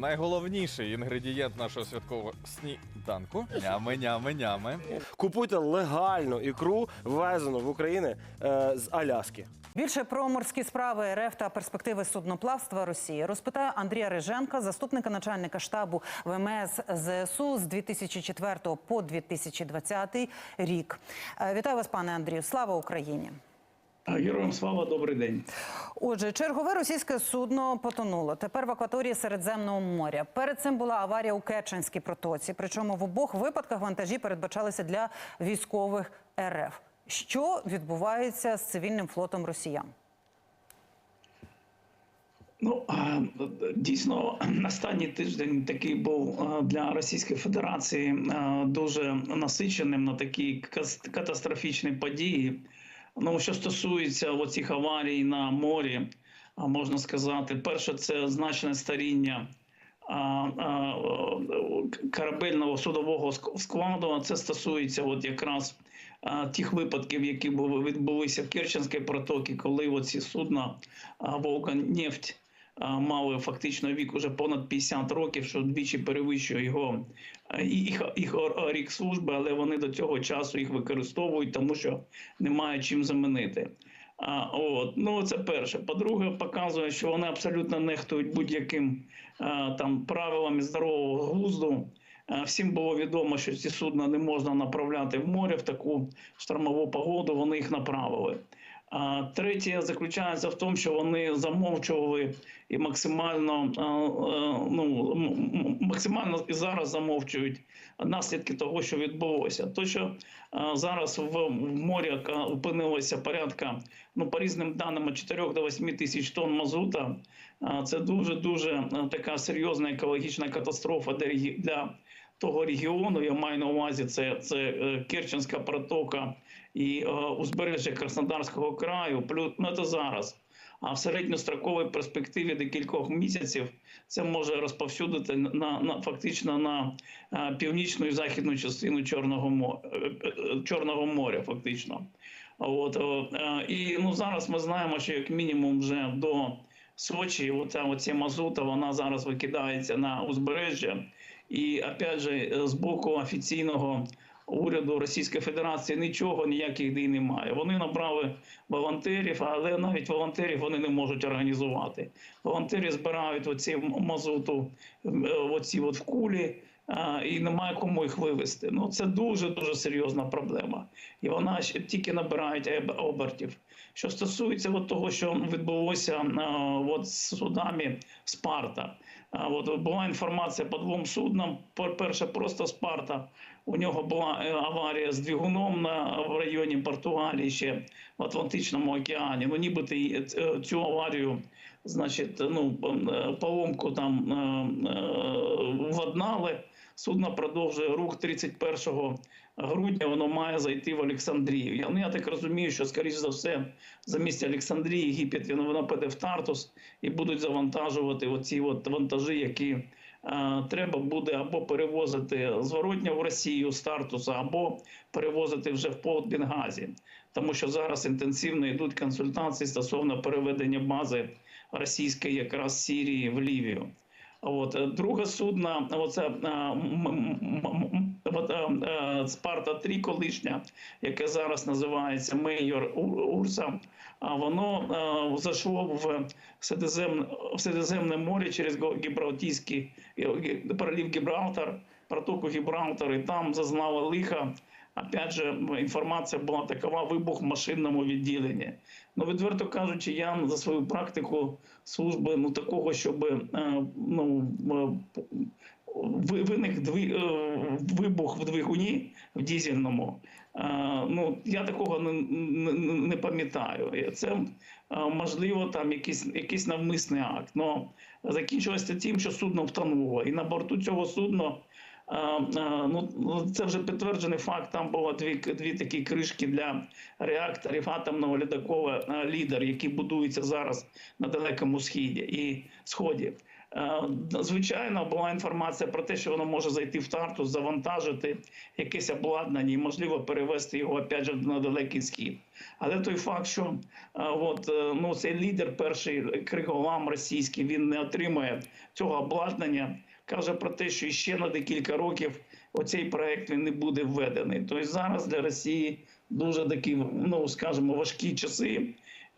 Найголовніший інгредієнт нашого святкового сніданку. Нями, нями, нями. Купуйте легальну ікру, ввезену в Україну е, з Аляски. Більше про морські справи РФ та перспективи судноплавства Росії розпитає Андрія Риженка, заступника начальника штабу ВМС ЗСУ з 2004 по 2020 рік. Е, Вітаю вас, пане Андрію. Слава Україні! Героям слава, добрий день. Отже, чергове російське судно потонуло. Тепер в акваторії Середземного моря. Перед цим була аварія у Керченській протоці. Причому в обох випадках вантажі передбачалися для військових РФ. Що відбувається з цивільним флотом росіян? Ну дійсно, останній тиждень такий був для Російської Федерації дуже насиченим на такі катастрофічні події. Ну, що стосується оцих аварій на морі, можна сказати, перше, це значне старіння корабельного судового складу. Це стосується от якраз тих випадків, які були відбулися в Керченській протокі, коли оці судна а, Волга-нефть а, мали фактично вік уже понад 50 років, що двічі перевищує його їх, їх рік служби, але вони до цього часу їх використовують, тому що немає чим замінити. А, от, ну це перше. По-друге, показує, що вони абсолютно нехтують будь-яким там правилами здорового глузду. Всім було відомо, що ці судна не можна направляти в море в таку штормову погоду. Вони їх направили. А третє заключається в тому, що вони замовчували і максимально ну максимально і зараз замовчують наслідки того, що відбулося. То, що зараз в морі опинилося порядка, ну по різним даним, від 4 до 8 тисяч тонн мазута. Це дуже дуже така серйозна екологічна катастрофа для того регіону. Я маю на увазі це, це е, Керченська протока і е, узбережжя Краснодарського краю. Плюс ну це зараз. А в середньостроковій перспективі декількох місяців це може розповсюдити на, на фактично на е, північну і західну частину Чорного моря, Чорного моря, фактично. От і ну зараз ми знаємо, що як мінімум вже до Сочі, оця оця мазута, вона зараз викидається на узбережжя. І опять же, з боку офіційного уряду Російської Федерації нічого, ніяких дій немає. Вони набрали волонтерів, але навіть волонтерів вони не можуть організувати. Волонтери збирають оці мазуту, е, оці от в кулі. І немає кому їх вивезти. Ну це дуже дуже серйозна проблема, і вона ще тільки набирає обертів. Що стосується от того, що відбулося а, от з судами Спарта, а, от була інформація по двом суднам. Перше, просто Спарта. У нього була е, аварія з двигуном на в районі Португалії ще в Атлантичному океані. Ну, нібито е, цю аварію, значить, ну е, поломку там е, е, владнали. Судно продовжує рух 31 грудня. Воно має зайти в Олександрію. Я, ну, я так розумію, що скоріш за все замість Олександрії Єгипет він воно піде в Тартус і будуть завантажувати оці от вантажі, які е, треба буде або перевозити зворотня в Росію з Тартуса, або перевозити вже в порт Бенгазі. Тому що зараз інтенсивно йдуть консультації стосовно переведення бази російської якраз Сірії в Лівію. От е, друге судно, оце е, Спарта 3 колишня, яке зараз називається Мейор Ур- Урса. Воно е, зайшло в Середземне, море через Гібралтійський е, пролів Гібралтар, протоку Гібралтар, і там зазнало лиха. Опять же, інформація була такова вибух в машинному відділенні. Ну, відверто кажучи, я за свою практику служби ну такого, щоб е, ну е, виник дві, е, вибух в двигуні в дізельному. е, Ну я такого не, не, пам'ятаю. Це е, можливо там якийсь якийсь навмисний акт. Но закінчилося тим, що судно втонуло, і на борту цього судна. Ну, це вже підтверджений факт. Там було дві, дві такі кришки для реакторів атомного ледокола е, лідер, які будуються зараз на далекому східі і сході. Е, Звичайно, була інформація про те, що воно може зайти в Тарту, завантажити якесь обладнання і, можливо, перевести його опять же на далекий схід. Але той факт, що е, от, е, ну, цей лідер, перший криголам російський, він не отримує цього обладнання, каже про те, що ще на декілька років оцей проект він не буде введений. Тобто зараз для Росії дуже такі, ну скажімо, важкі часи,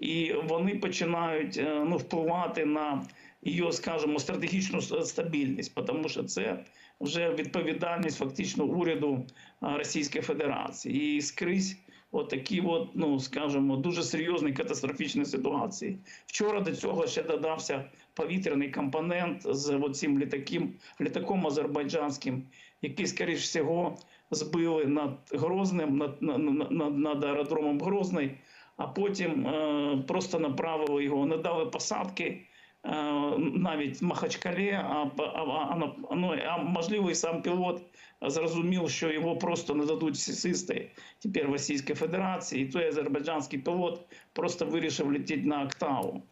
і вони починають ну, впливати на її, скажімо, стратегічну стабільність, тому що це вже відповідальність фактично уряду Російської Федерації. І скрізь отакі, от, ну скажімо, дуже серйозні катастрофічні ситуації. Вчора до цього ще додався повітряний компонент з цим літаком, літаком азербайджанським, який, скоріш всього, збили над Грозним, над, над, над, над аеродромом Грозний, а потім е, просто направили його, не дали посадки. Е, Навіть в Махачкалі, а, а, ну, а можливо, і сам пілот зрозумів, що його просто не дадуть сисисти тепер в Російській Федерації, і той азербайджанський пілот просто вирішив летіти на Октаву.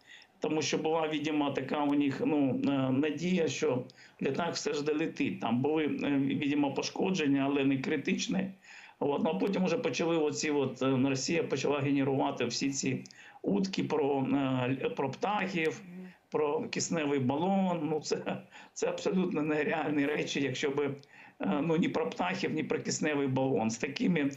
Тому що була, видимо, така у них ну, е, надія, що літак все ж долетить. Там були, е, видимо, пошкодження, але не критичні. От, ну, а потім вже почали оці, от, Росія почала генерувати всі ці утки про, про птахів, про кисневий балон. Ну, це, це абсолютно нереальні речі, якщо би е, ну, ні про птахів, ні про кисневий балон. З такими е,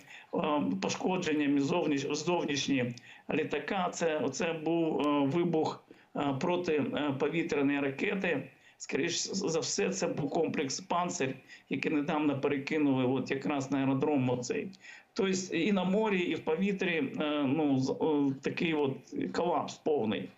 пошкодженнями зовніш, зовнішні літака, це, це був е, вибух е, протиповітряної ракети. Скоріше за все, це був комплекс «Панцир», який недавно перекинули от якраз на аеродром оцей. Тобто і на морі, і в повітрі ну, такий от колапс повний.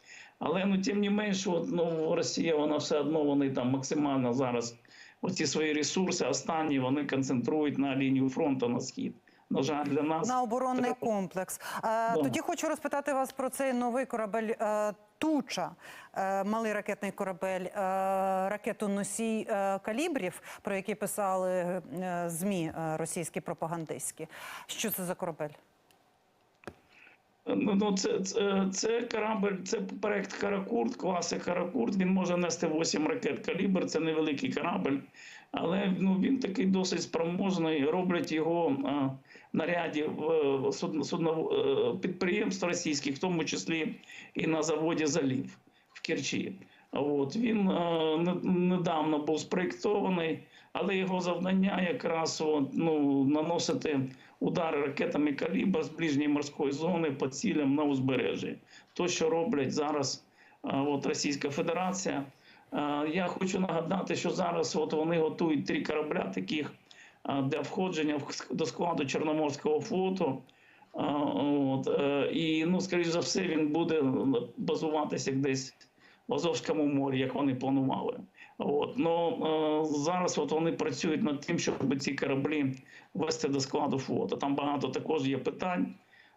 Але ну, тим не менш, от, ну, Росія вона все одно вони там максимально зараз оці свої ресурси останні вони концентрують на лінію фронту на схід. На жаль, для нас на оборонний треба- комплекс. Е, Тоді хочу розпитати вас про цей новий корабель е, Туча, е, малий ракетний корабель, ракетоносій калібрів, про який писали змі російські пропагандистські. Що це за корабель? Ну, ну це, це, це корабль, це проект Каракурт, класи Каракурт. Він може нести 8 ракет калібр. Це невеликий корабль, але ну, він такий досить спроможний. Роблять його а, на ряді е, судно, судно, е, підприємств російських, в тому числі і на заводі Залів в Керчі. От він е, не- недавно був спроєктований, але його завдання якраз от, ну, наносити удари ракетами калібр з ближньої морської зони по цілям на узбережжі. То, що роблять зараз е, от, Російська Федерація. Е, Я хочу нагадати, що зараз от вони готують три корабля таких е, для входження до складу Чорноморського флоту. От, і, ну, скоріш за все, він буде базуватися десь в Азовському морі, як вони планували. От. Ну, е, зараз от вони працюють над тим, щоб ці кораблі ввести до складу флоту. Там багато також є питань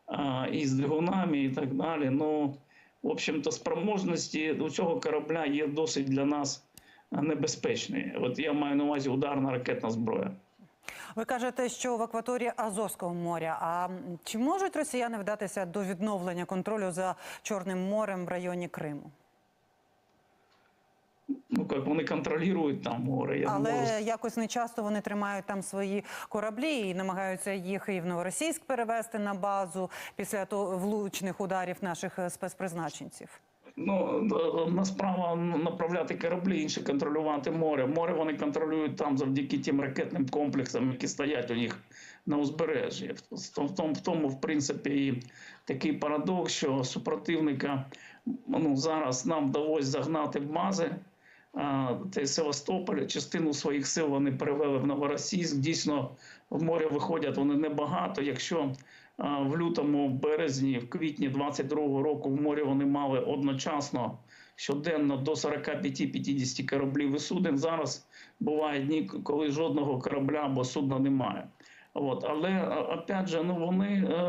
е, і з двигунами, і так далі. Ну, в общем-то, спроможності у цього корабля є досить для нас небезпечні. От я маю на увазі ударна ракетна зброя. Ви кажете, що в акваторії Азовського моря. А чи можуть росіяни вдатися до відновлення контролю за Чорним морем в районі Криму? Ну, як вони контролюють там море. Я не можу Але якось не часто вони тримають там свої кораблі і намагаються їх і в Новоросійськ перевести на базу після влучних ударів наших е, спецпризначенців. Ну, одна справа направляти кораблі, інше контролювати море. Море вони контролюють там завдяки тим ракетним комплексам, які стоять у них на узбережжі. В тому, в тому, в принципі, і такий парадокс, що супротивника ну, зараз нам вдалося загнати в мази. Та Севастополь, частину своїх сил вони перевели в Новоросійськ. Дійсно, в море виходять вони небагато. Якщо в лютому, березні, в квітні 22-го року в морі вони мали одночасно щоденно до 45-50 кораблів і суден. Зараз бувають дні, коли жодного корабля або судна немає. От. Але опять же, ну вони е,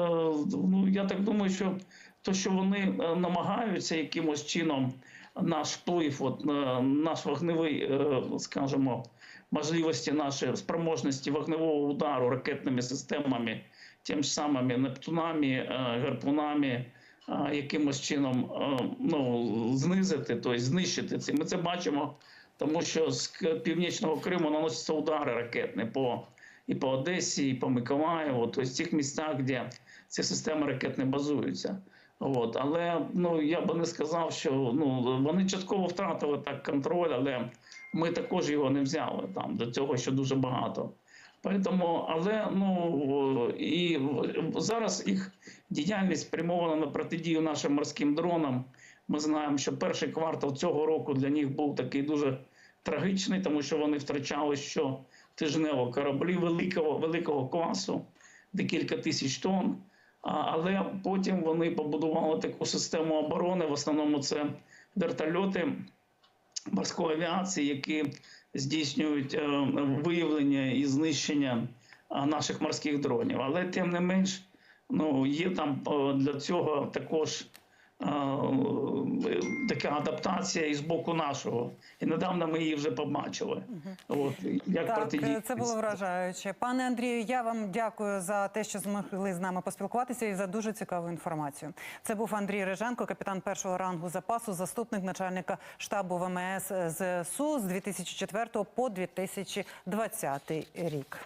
ну я так думаю, що то, що вони е, намагаються якимось чином наш вплив, от, е, наш вогневий, е, скажімо, можливості наші спроможності вогневого удару ракетними системами, тим ж самими Нептунами, е, гарпунами, якимось чином ну, знизити, тобто знищити це. Ми це бачимо тому що з північного Криму наносяться удари ракетні по і по Одесі, і по Миколаєву, тобто в тих місцях, де ці системи ракет не базуються. От. Але ну, я би не сказав, що ну, вони частково втратили так контроль, але ми також його не взяли там, до цього ще дуже багато. Поэтому, але ну і зараз їх діяльність спрямована на протидію нашим морським дронам. Ми знаємо, що перший квартал цього року для них був такий дуже трагічний, тому що вони втрачали що тижнево кораблі великого, великого класу, декілька тисяч тонн. Але потім вони побудували таку систему оборони. В основному це вертольоти морської авіації, які здійснюють е, виявлення і знищення наших морських дронів. Але тим не менш, ну є там е, для цього також е, така адаптація і з боку нашого. І недавно ми її вже побачили. От як Так, е, це було вражаюче. Пане Андрію, я вам дякую за те, що змогли з нами поспілкуватися і за дуже цікаву інформацію. Це був Андрій Риженко, капітан першого рангу запасу, заступник начальника штабу ВМС ЗСУ з 2004 по 2020 рік.